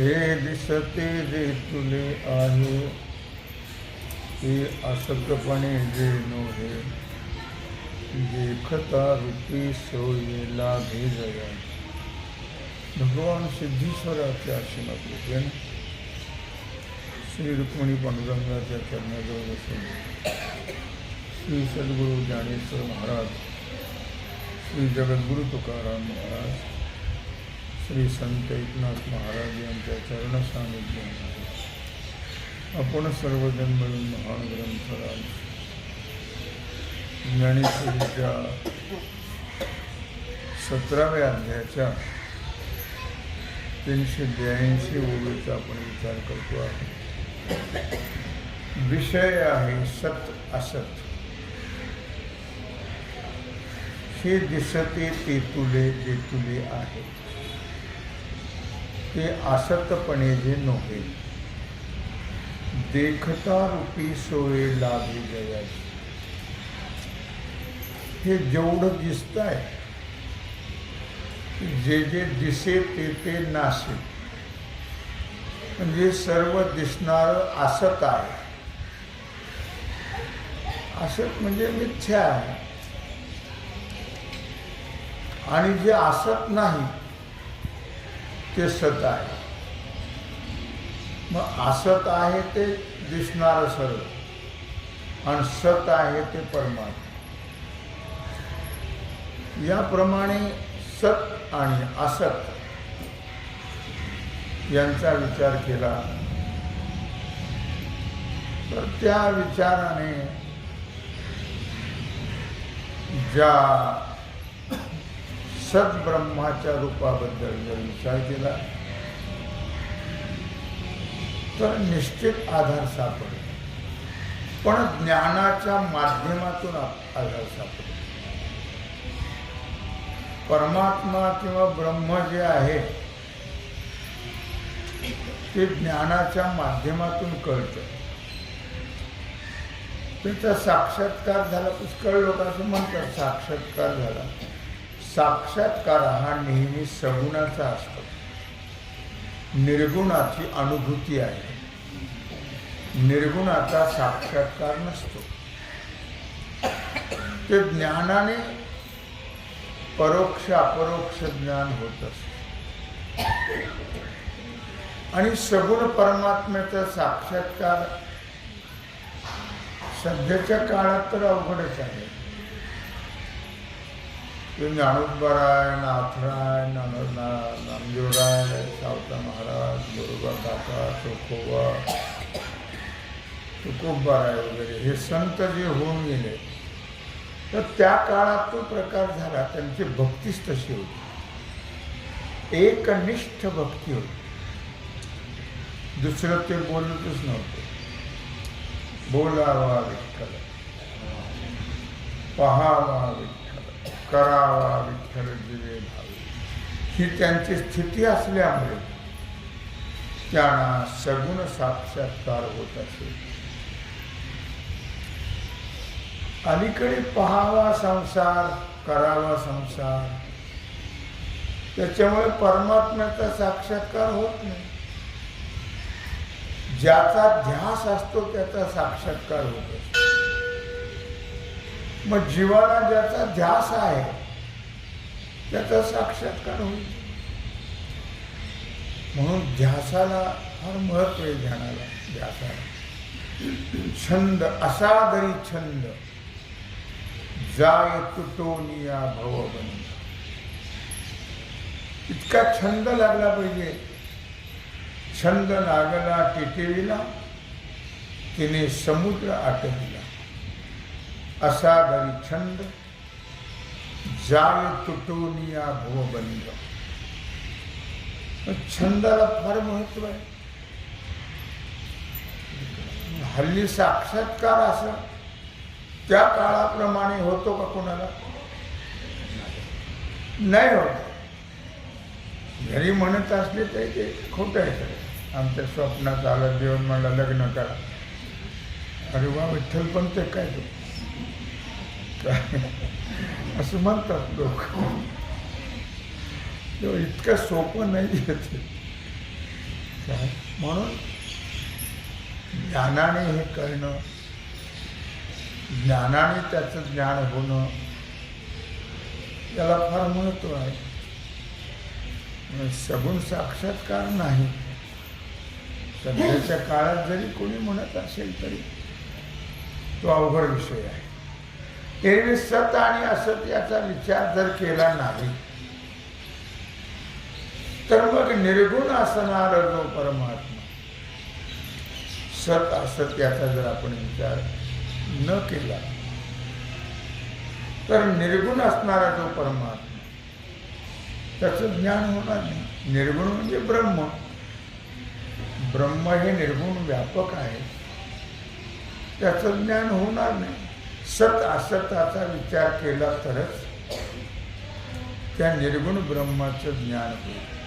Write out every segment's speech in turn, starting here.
हे दिसते जे तुले आहे ते असतपणे जे नोहे. देखता रूपी सोये लाभे जया भगवान सिद्धेश्वराच्या आश्रमात श्री रुक्मिणी पांडुरंगाच्या चरणाजवळ असून श्री सद्गुरू ज्ञानेश्वर महाराज श्री जगद्गुरु तुकाराम महाराज श्री संत एकनाथ महाराज यांच्या चरण सानिध्यामध्ये आपण सर्वजण मिळून महान ग्रंथराज ज्ञानेश्वरीच्या सतराव्या अध्यायाच्या तीनशे ब्याऐंशी ओळीचा आपण विचार करतो आहे. विषय आहे सत असत. हे दिसते ते तुले जे तुले आहे ते आसक्तपणे जे नव्हे. देखता रूपी सोये लाभी जयाची. हे जेवढं दिसत आहे जे जे दिसे ते ते नासे. म्हणजे सर्व दिसणार असत आहे. असत म्हणजे मिथ्या आहे. आणि जे असत नाही ते सत आहे. मग असत आहे ते दिसणार सर्व. आणि सत आहे ते परमात्मा. याप्रमाणे सत आणि असत यांचा विचार केला. तर त्या विचाराने ज्या सद्ब्रह्माच्या रूपाबद्दल जर विचार केला तर निश्चित आधार सापडेल. पण ज्ञानाच्या माध्यमातून आधार सापडेल. परमात्मा किंवा ब्रह्म जे आहे ते ज्ञानाच्या माध्यमातून कळतं. त्याचा साक्षात्कार झाला पुष्कळ लोक असं म्हणतात साक्षात्कार झाला. साक्षात्कार हा नेहमी सगुणाचा असतो. निर्गुणाची अनुभूती आहे. निर्गुणाचा साक्षात्कार नसतो. ते ज्ञानाने परोक्ष अपरोक्ष ज्ञान होत असते. आणि सगुण परमात्म्याचा साक्षात्कार सध्याच्या काळात तर अवघडच आहे. ते ज्ञानोबराय नाथराय नानरना नामदेवराय सावता महाराज बरोबर काका चोखोबा तुकोबाराय वगैरे हे संत जे होऊन गेले तर त्या काळात तो प्रकार झाला. त्यांची भक्तीच तशी होती. एकनिष्ठ भक्ती होती. दुसरं ते बोलतच नव्हतं. बोलावा विठ्ठल. पहावा विठ्ठल. करावा विठ्ठल दिवे भावे. ही त्यांची स्थिती असल्यामुळे त्यांना सगुण साक्षात्कार होत असे. अलीकडे पहावा संसार करावा संसार. त्याच्यामुळे परमात्म्याचा साक्षात्कार होत नाही. ज्याचा ध्यास असतो त्याचा साक्षात्कार होत असतो. मग जीवाला ज्याचा ध्यास आहे त्याचा साक्षात्कार होईल. म्हणून ध्यासाला फार महत्त्व आहे ध्यानाला ध्यासाला. छंद असा जरी छंद जाय तुटोनिया भवबंध. इतका छंद लागला पाहिजे. छंद लागला टिटेविला तिने समुद्र आटविला. असा दरी छंद जाळ तुटोनिया भवबंध छंदाला फार महत्त्व आहे. हल्ली साक्षात्कार असं त्या काळाप्रमाणे होतो का कोणाला? नाही होत. घरी म्हणत असले तरी ते खोटं आहे सगळं. आमच्या स्वप्नात आलं देऊन मला लग्न करा. अरे वा विठ्ठल पण ते काय तो? काय? असं म्हणतात लोक. तेव्हा इतकं सोपं नाही आहे ते म्हणून ज्ञानाने हे कळणं ज्ञानाने त्याचं ज्ञान होणं याला फार महत्त्व आहे. सगुण साक्षात्कार नाही. सध्याच्या काळात जरी कोणी म्हणत असेल तरी तो अवघड विषय आहे. एरवी सत आणि असत याचा विचार जर केला नाही तर मग निर्गुण असणारा जो परमात्मा. सत असत याचा जर आपण विचार न केला तर निर्गुण असणारा जो परमात्मा त्याचं ज्ञान होणार नाही. निर्गुण म्हणजे ब्रह्म. ब्रह्म हे निर्गुण व्यापक आहे. त्याचं ज्ञान होणार नाही. सत असताचा विचार केला तरच त्या निर्गुण ब्रह्माचं ज्ञान होईल.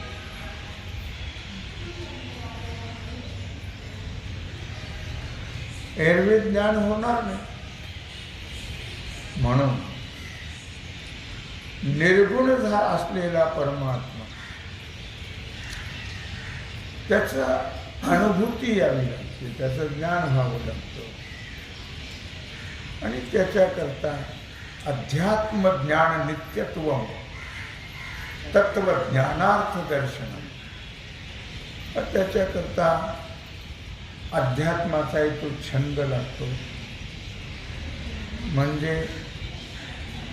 एरवी ज्ञान होणार नाही. म्हणून निर्गुण झा असलेला परमात्मा त्याचा अनुभूती यावी लागते त्याचं ज्ञान व्हावं लागतं. आणि त्याच्याकरता अध्यात्म ज्ञान नित्यत्व तत्वज्ञानार्थ दर्शन. त्याच्याकरता अध्यात्माचाही तो छंद लागतो. म्हणजे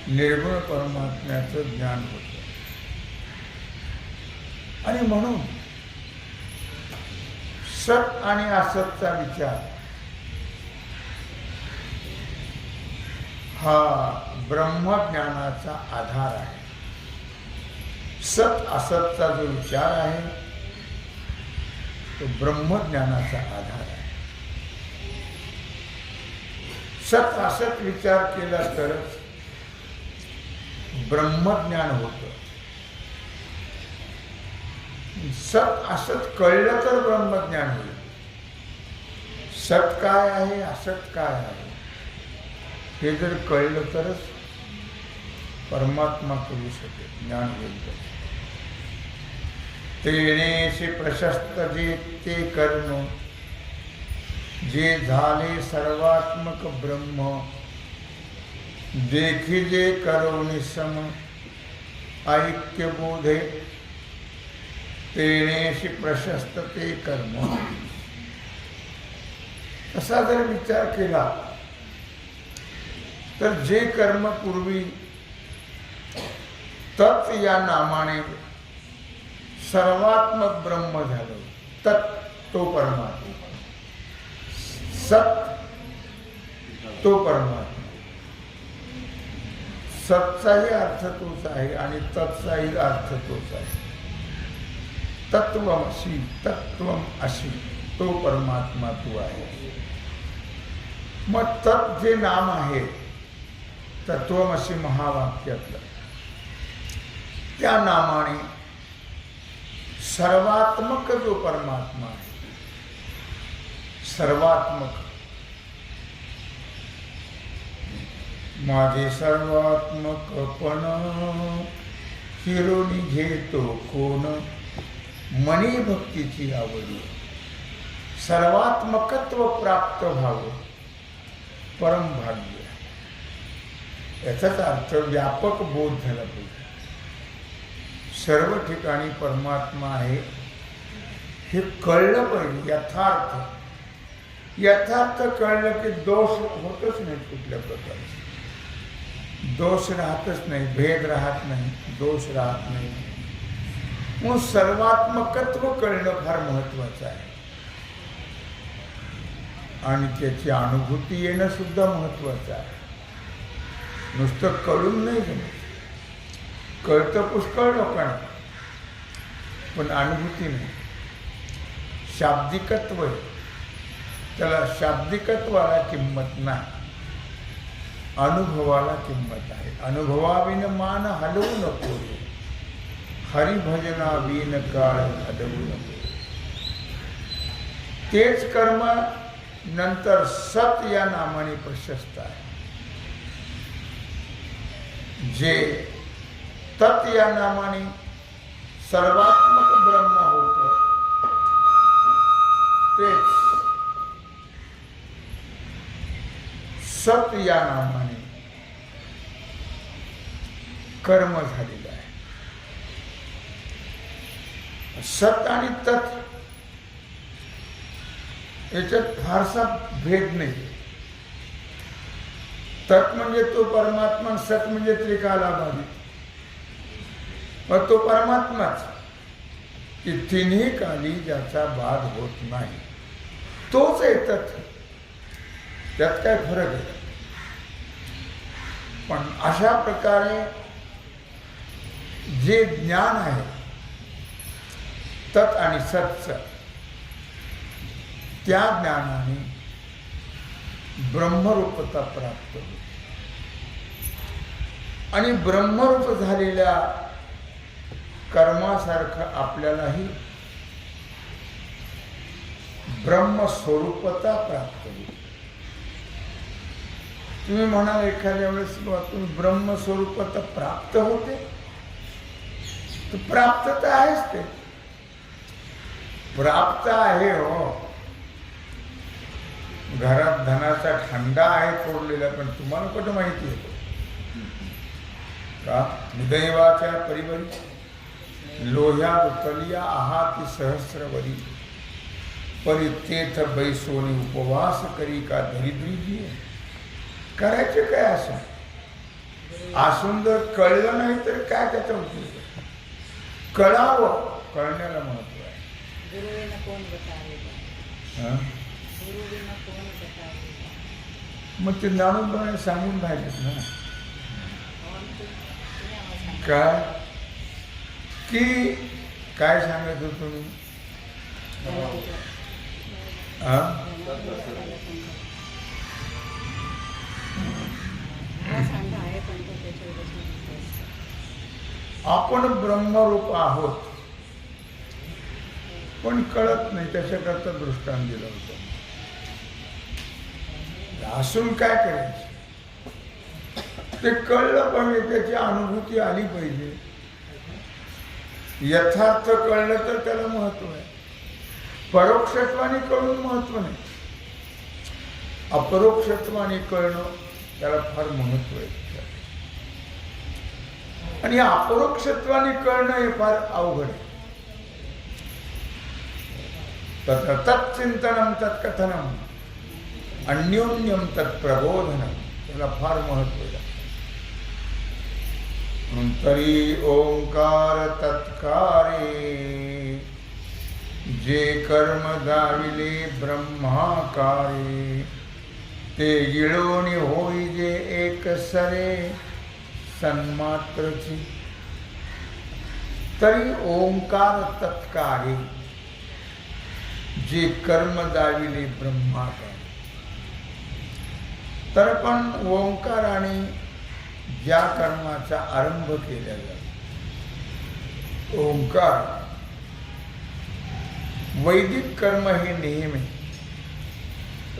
निर्गुण परमात्म्याचं ज्ञान होतं. आणि म्हणून सत आणि असतचा विचार हा ब्रह्मज्ञानाचा आधार आहे. सत असतचा जो विचार आहे तो ब्रह्मज्ञानाचा आधार आहे. सत असत विचार केला तरच ब्रह्मज्ञान होतं. सत असत कळलं तर ब्रह्मज्ञान होईल. सत काय आहे असत काय आहे? हे जर कळलं तरच परमात्मा करू शकेल ज्ञान होईल तर प्रशस्त जे ते कर्ण जे झाले सर्वात्मक ब्रह्म देखी जे करोनि सम ऐक्य बोधे. तेणेशी प्रशस्त ते कर्म. असा जर विचार केला तर जे कर्म पूर्वी तत् या नामाने सर्वात्मक ब्रह्म झालं तत् तो परमात्मा. सत तो परमात्मा. सतचाही अर्थ तोच आहे आणि तत्चाही अर्थ तोच आहे. तत्वमशी तत्व अशी तो परमात्मा तू आहे. मग तत् जे नाम आहे तत्वमशी महावाक्यातलं त्या नामाने सर्वात्मक जो परमात्मा आहे सर्वात्मक. माझे सर्वात्मक पण हिरोनी घेतो कोण? मनी भक्तीची आवडी. सर्वात्मकत्व प्राप्त व्हावं परम भाग्य. याचाच अर्थ व्यापक बोध झाला पाहिजे. सर्व ठिकाणी परमात्मा आहे हे कळलं पाहिजे यथार्थ. यथार्थ कळलं की दोष होतच नाही कुठल्या प्रकारचे. दोष राहतच नाही भेद राहत नाही दोष राहत नाही. मग सर्वात्मकत्व कळणं फार महत्वाचं आहे. आणि त्याची अनुभूती येणं सुद्धा महत्वाचं आहे. नुसतं कळून नाही जमत कळतं पुष्कळ लोकांना. पण अनुभूती नाही. शाब्दिकत्व आहे. त्याला शाब्दिकत्वाला किंमत नाही. अनुभवाला किंमत आहे अनुभवाविन मान हलवू नको. हरिभजनाविन काळ हलवू नको. तेच कर्म नंतर सत या नामाने प्रशस्त आहे. जे तत् या नामाने सर्वात्मक ब्रह्म होत तेच सत या नामाने कर्म झालेलं आहे. सत आणि तत् याच्यात फारसा भेद नाही. तत् म्हणजे तो परमात्मा सत म्हणजे त्रिकाला बाधित मग तो परमात्माच. की तिन्ही काली ज्याचा बाध होत नाही. तोच आहे तत्. त्यात काय फरक आहे? पण अशा प्रकारे जे ज्ञान आहे तत् आणि सत्च त्या ज्ञानाने ब्रह्मरूपता प्राप्त होते. आणि ब्रह्मरूप झालेल्या कर्मासारखं आपल्यालाही ब्रह्मस्वरूपता प्राप्त होईल. तुम्ही म्हणाल एखाद्या वेळेस तुम्ही ब्रह्मस्वरूपता प्राप्त होते. तर प्राप्त तर आहेच ते. प्राप्त आहे हो. घरात धनाचा खंडा आहे फोडलेला पण तुम्हाला कुठं माहिती आहे? का? दैवाच्या परिवरी लोह्या उतलिया आहाती सहस्रवरी परितेथ बैसोनी उपवास करी का दरिद्री करायचे काय असं? असून जर कळलं नाही तर काय त्याचा उपयोग? कळावं. कळण्याला महत्त्व आहे. हं? मग ते ज्ञानोबाने सांगून राहिलेत ना. का? काय की काय सांगत होतो मी आपण ब्रह्मरूप आहोत. पण कळत नाही त्याच्याकरता दृष्टांत दिलं होतं. असून काय करायचं? ते कळलं पाहिजे त्याची अनुभूती आली पाहिजे. यथार्थ कळलं तर त्याला महत्त्व आहे. परोक्षत्वाने कळून महत्त्व नाही. अपरोक्षत्वाने कळणं त्याला फार महत्त्व आहे. आणि अपरोक्षत्वाने कळणं हे फार अवघड आहे. तत्र तत्चिंतनम तत्कथनम अन्योन्यम तत्प्रबोधनम त्याला फार महत्त्व आहे. तरी ओंकार तत्कारे जे कर्म दाविले ब्रह्माकारे ते गिळोनी होई जे एक सरे सन्मात्रची. तरी ओंकार तत्कारे जे कर्म दाविले ब्रह्माकार. तर पण ओंकाराने ज्या कर्माचा आरंभ केला जातो ओंकार. वैदिक कर्म हे नेहमी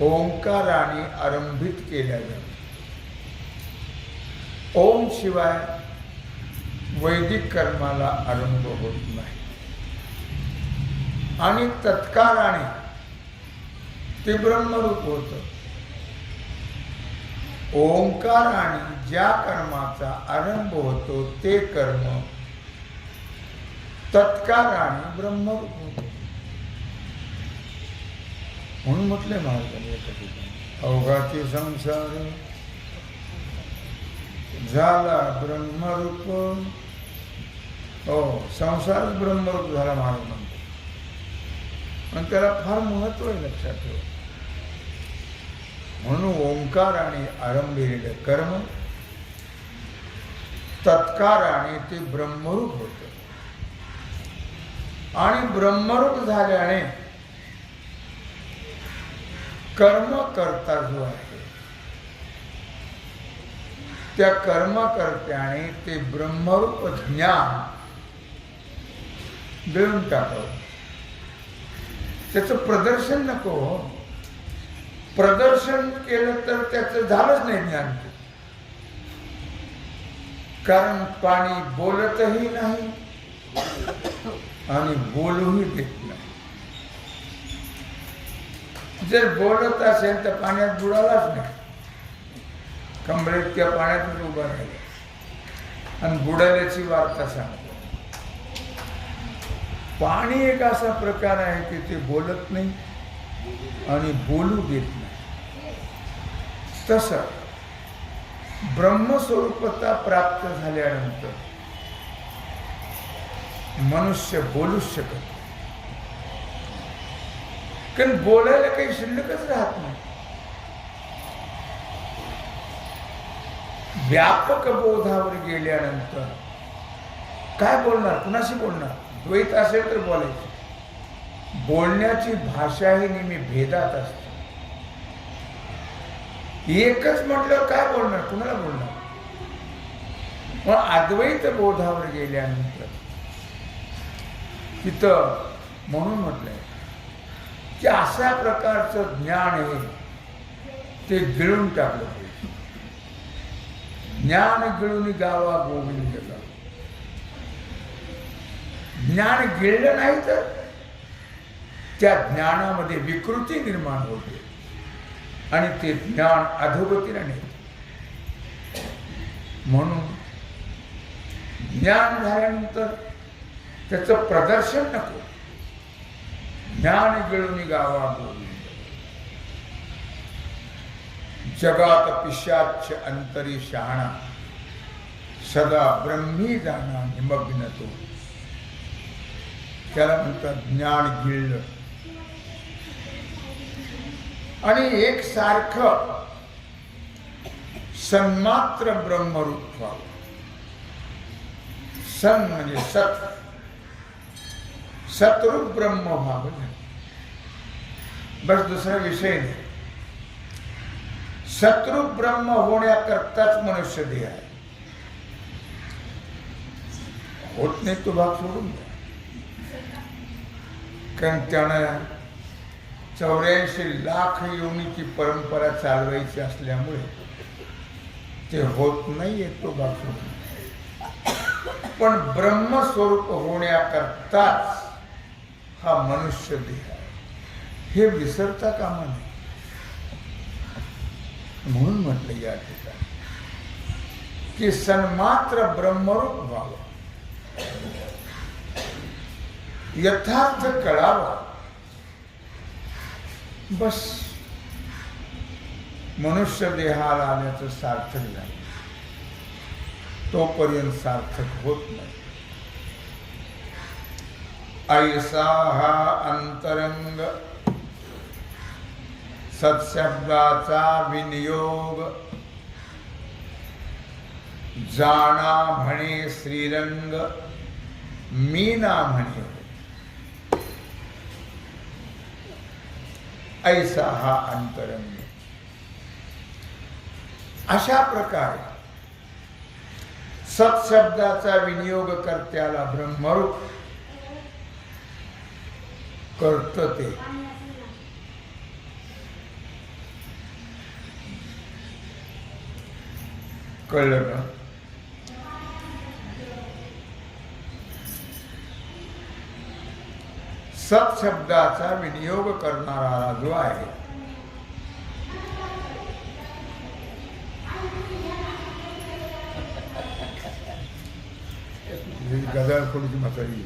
ओंकाराने आरंभित केल्या जातात ओम शिवाय वैदिक कर्माला आरंभ होत नाही. आणि तत्काराने ते ब्रह्मरूप होतं. ओंकार आणि ज्या कर्माचा आरंभ होतो ते कर्म. तत्काराने ब्रह्मरूप होतो. म्हणून म्हटले महाराजांनी एका ठिकाणी अवघाचे संसार झाला ब्रह्मरूप. हो संसारच ब्रह्मरूप झाला महाराज म्हणतो पण त्याला फार महत्त्व आहे लक्षात ठेवा. म्हणून ओंकार आणि आरंभिलेलं कर्म तत्काराने ते ब्रह्मरूप होत आणि ब्रह्मरूप झाल्याने कर्म करता जो आहे त्या कर्मकर्त्याने ते ब्रह्मरूप ज्ञान देऊन टाकावं त्याचं प्रदर्शन नको हो. प्रदर्शन केलं तर त्याचं झालंच नाही ज्ञान. कारण पाणी बोलतही नाही आणि बोलूही देत नाही. जर बोलत असेल तर पाण्यात बुडालाच नाही. कमरेतक्या पाण्यातच उभा राहिला. आणि बुडाल्याची वार्ता सांगतो. पाणी एक असा प्रकार आहे की ते बोलत नाही आणि बोलू देत नाही. तस ब्रह्मस्वरूपता प्राप्त झाल्यानंतर मनुष्य बोलूच शकत कारण बोलायला काही शिल्लकच राहत नाही. व्यापक बोधावर गेल्यानंतर काय बोलणार? कुणाशी बोलणार? द्वैत असेल तर बोलायचं. बोलण्याची भाषा ही नेहमी भेदात असते. एकच म्हटल्यावर काय बोलणार? कुणाला बोलणार? पण अद्वैत बोधावर गेल्यानंतर तिथं म्हणून म्हटलंय की अशा प्रकारचं ज्ञान हे ते गिळून टाकलं पाहिजे. ज्ञान गिळून गावा गोविंद गावा ज्ञान गिळलं नाही तर त्या ज्ञानामध्ये विकृती निर्माण होते. आणि ते ज्ञान अधोगतीला नेते. म्हणून ज्ञान झाल्यानंतर त्याचं प्रदर्शन नको. ज्ञान गिळून गावा गोविंद जगात पिशाच अंतरी शहाणा. सदा ब्रह्मी जाणा निमग्न तो. त्याला म्हणतात ज्ञान गिळलं. आणि एक सारखं सन्मात्र ब्रह्मरूप व्हावं. सन म्हणजे सत. सतरूप ब्रह्म व्हावं. बस दुसरा विषय नाही. सतरूप ब्रह्म होण्याकरताच मनुष्य देह आहे. होत नाही तो भाग सोडून द्या. कारण त्यानं चौऱ्याऐंशी लाख योनीची परंपरा चालवायची असल्यामुळे ते होत नाहीये तो भाग पण ब्रह्मस्वरूप होण्याकरताच हा मनुष्य देह आहे. हे विसरता कामा नाही म्हणून म्हटलं या ठिकाणी की सन्मात्र ब्रह्मरूप व्हावं. यथार्थ कळावा. बस। मनुष्य देहाला आल्याचं सार्थक नाही. तोपर्यंत सार्थक होत नाही. ऐसा हा अंतरंग सत्शब्दाचा विनियोग जाणा म्हणे श्रीरंग मी ना म्हणे ऐसा हा अंतरंग अशा प्रकारे सत्शब्दाचा विनियोग करत्याला ब्रह्मरूप करत ते. कळलं सत्शब्दाचा विनियोग करणारा जो आहे. गदळ गजाल थोडीशी म्हातारी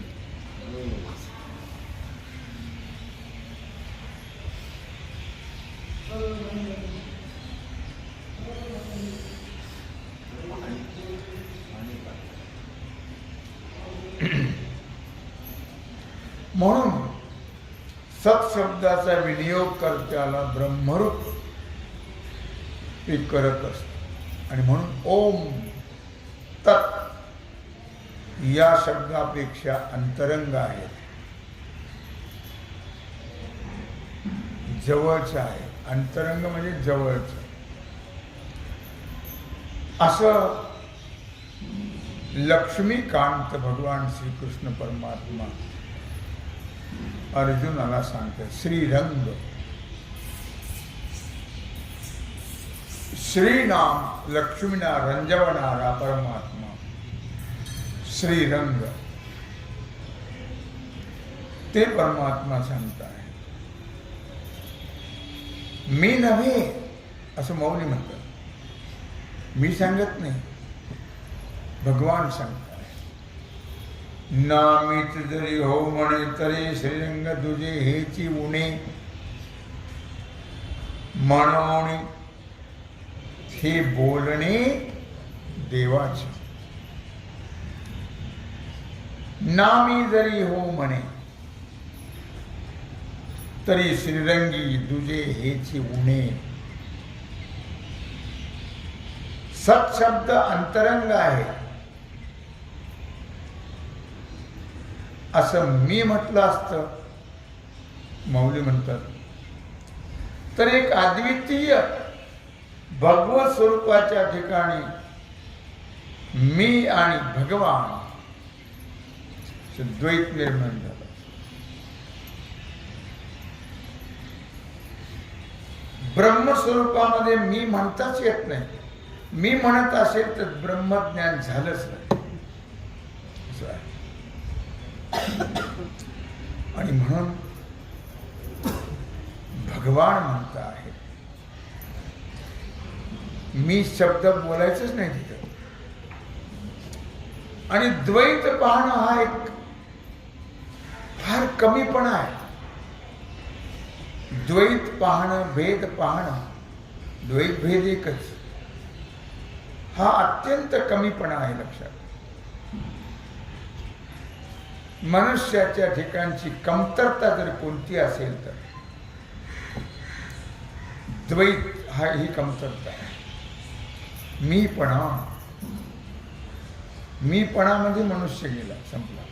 म्हणून सत्शब्दाचा विनियोग करत्याला ब्रह्मरूप ते करत असत. आणि म्हणून ओम तत् या शब्दापेक्षा अंतरंग आहे. जवळचं आहे. अंतरंग म्हणजे जवळचं. असं लक्ष्मीकांत भगवान श्रीकृष्ण परमात्मा अर्जुनाला सांगते श्रीरंग. श्रीनाम लक्ष्मीना रंजवणारा परमात्मा. श्रीरंग. ते परमात्मा सांगत आहे मी नव्हे असं मौली म्हणतात. मी सांगत नाही. भगवान सांगतात. नामीच जरी हो म्हणे तरी श्रीरंग तुझे हेची उणे. म्हणवणे हे बोलणे देवाचे. नामी जरी हो म्हणे तरी श्रीरंगी तुझे हेची उणे. सत्शब्द अंतरंग आहे. असं मी म्हटलं असतं. मौली म्हणतात तर एक अद्वितीय भगवत स्वरूपाच्या ठिकाणी मी आणि भगवान द्वैत निर्माण झालं ब्रह्मस्वरूपामध्ये मी म्हणताच येत नाही. मी म्हणत असेल तर ब्रह्मज्ञान झालंच नाही असं आहे आणि म्हणून भगवान म्हणता आहे. मी शब्द बोलायचंच नाही तिथं. आणि द्वैत पाहणं हा एक फार कमीपणा आहे. द्वैत पाहणं भेद पाहणं द्वैत भेद एकच हा अत्यंत कमीपणा आहे लक्षात. मनुष्याच्या ठिकाणची कमतरता जर कोणती असेल तर द्वैत हा ही कमतरता आहे. मीपणा. मीपणामध्ये म्हणजे मनुष्य गेला संपला.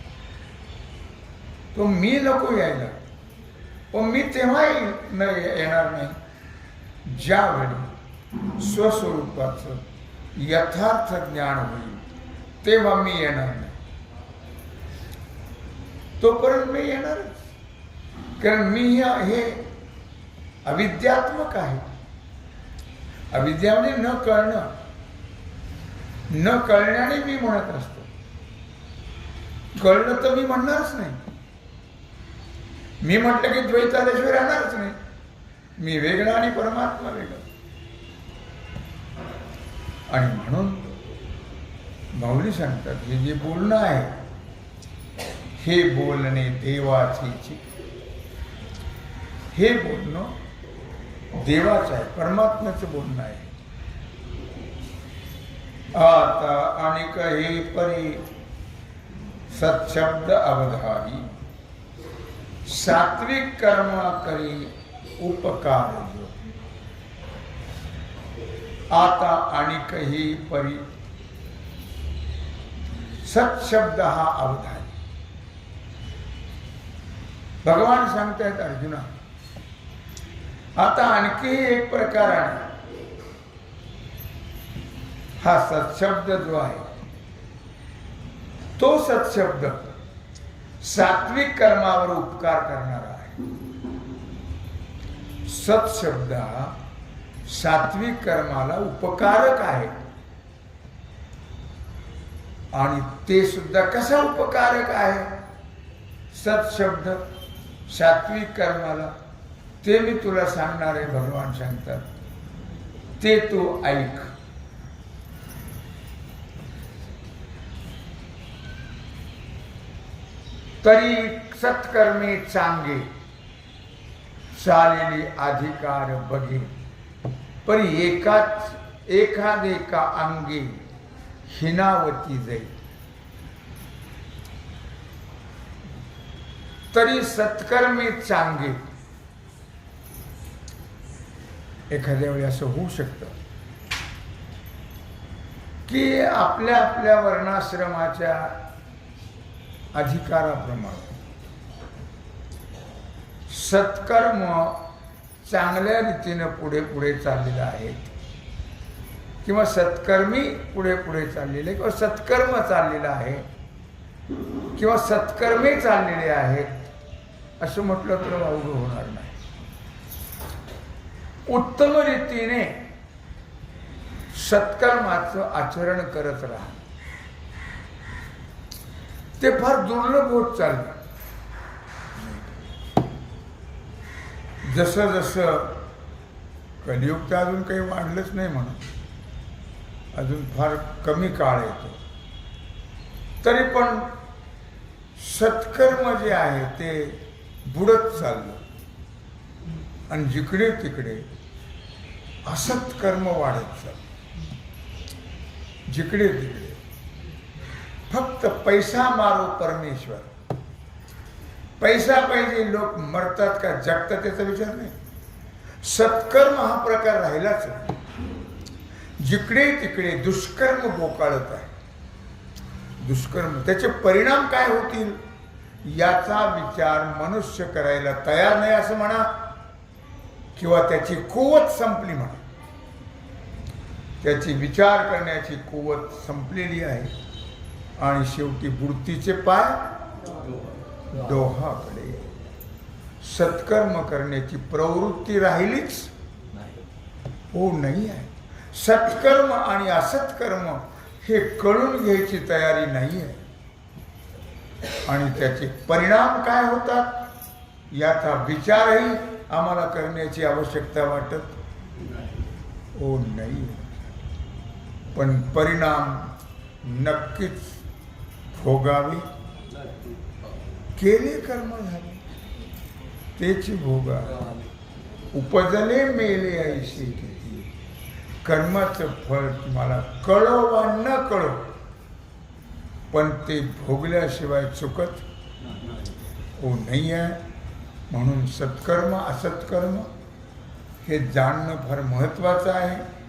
तो मी नको यायला. पण मी तेव्हाही न येणार नाही. ज्यावेळी स्वस्वरूपाचं यथार्थ ज्ञान होईल तेव्हा मी येणार नाही. तोपर्यंत मी येणारच कारण मी हे अविद्यात्मक आहे. अविद्या म्हणजे न कळणं न कळण्याने मी म्हणत असतो. कळलं तर मी म्हणणारच नाही. मी म्हटलं की द्वैत आल्याशिवाय राहणारच नाही. मी वेगळा आणि परमात्मा वेगळा. आणि म्हणून माऊली सांगतात हे जे बोलणं आहे हे बोलणे देवाचे हे बोलणं देवाचं आहे परमात्म्याचं बोलणं आहे. आता आणि हे परी सत्शब्द अवधारी सात्विक कर्म करी उपकार आता आणि ही परी सत्शब्द हा अवधारी. भगवान सांगतायत अर्जुना आता आणखी एक प्रकार आहे. हा सत्शब्द जो आहे तो सत्शब्द सात्विक कर्मावर उपकार करणारा आहे. सत्शब्द हा सात्विक कर्माला उपकारक आहे. आणि ते सुद्धा कसा उपकारक आहे? सत्शब्द सात्विक कर्माला. ते मी तुला सांगणार आहे भगवान सांगतात. ते तू ऐक. तरी सत्कर्मे चांगे. चालेली अधिकार बघे. परी एकाच एखादेका अंगी हिनावती जाईल तरी सत्कर्मी चांगे एखाद्या वेळी असं होऊ शकतं. की आपल्या आपल्या वर्णाश्रमाच्या अधिकाराप्रमाणे. सत्कर्म चांगल्या रीतीनं पुढे पुढे चाललेलं आहेत किंवा सत्कर्मी पुढे पुढे चाललेले किंवा सत्कर्म चाललेलं आहे. किंवा सत्कर्मी चाललेले आहेत. असं म्हटलं तर अवघड होणार नाही. उत्तम रीतीने सत्कर्माचं आचरण करत राहा. ते फार दुर्लभ होत चाललं. जसं जसं कलियुग तर अजून काही वाढलंच नाही म्हणून. अजून फार कमी काळ येतो. तरी पण सत्कर्म जे आहे ते बुडत चाललं. आणि जिकडे तिकडे असत्कर्म वाढत चाललं. जिकडे तिकडे. फक्त पैसा मारो परमेश्वर. पैसा पाहिजे लोक मरतात का? जगतात त्याचा विचार नाही. सत्कर्म हा प्रकार राहिलाच नाही. जिकडे तिकडे दुष्कर्म बोकाळत आहे. दुष्कर्म त्याचे परिणाम काय होतील? याचा विचार मनुष्य करायला तयार नाही असं म्हणा किंवा त्याची कुवत संपली म्हणा. त्याची विचार करण्याची कुवत संपलेली आहे. आणि शेवटी बुडतीचे पाय डोहाकडे. सत्कर्म करण्याची प्रवृत्ती राहिलीच हो नाही आहे. सत्कर्म आणि असत्कर्म हे कळून घ्यायची तयारी नाही आहे. आणि त्याचे परिणाम काय होतात याचा विचारही आम्हाला करण्याची आवश्यकता वाटत हो नाही. पण परिणाम नक्कीच भोगावे. केले कर्म झाले. तेच भोगा. उपजले मेले ऐशी किती. कर्माचं फळ तुम्हाला कळो वा न कळो पण ते भोगल्याशिवाय चुकत हो नाही आहे. म्हणून सत्कर्म असत्कर्म हे जाणणं फार महत्त्वाचं आहे.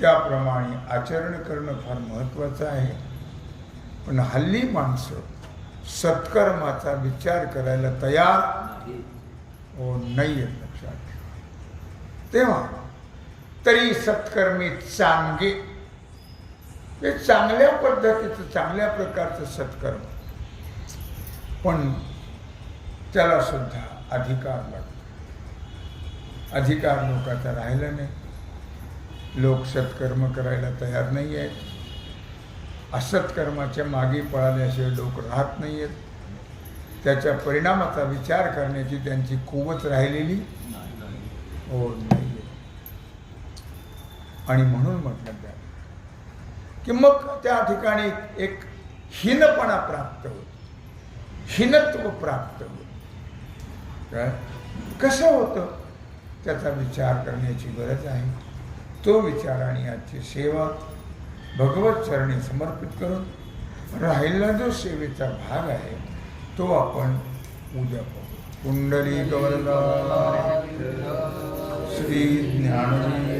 त्याप्रमाणे आचरण करणं फार महत्त्वाचं आहे. पण हल्ली माणसं सत्कर्माचा विचार करायला तयार हो नाही आहेत लक्षात. ठेवा. तेव्हा तरी सत्कर्मी चांगे हे चांगल्या पद्धतीचं चांगल्या प्रकारचं सत्कर्म. पण त्याला सुद्धा अधिकार लागतो. अधिकार लोकांचा राहिला नाही. लोक सत्कर्म करायला तयार नाही आहेत. असत्कर्माच्या मागे पळाल्याशिवाय लोक राहत नाही आहेत. त्याच्या परिणामाचा विचार करण्याची त्यांची कुवत राहिलेली हो नाही. आणि म्हणून म्हटलं त्या की मग त्या ठिकाणी एक हीनपणा प्राप्त होतो. हीनत्व प्राप्त होत. कसं होतं? त्याचा विचार करण्याची गरज आहे. तो विचार आणि आजची सेवा भगवत चरणी समर्पित करून राहिलेला जो सेवेचा भाग आहे तो आपण उद्या पाहू. कुंडली गवरदा श्री ज्ञानजी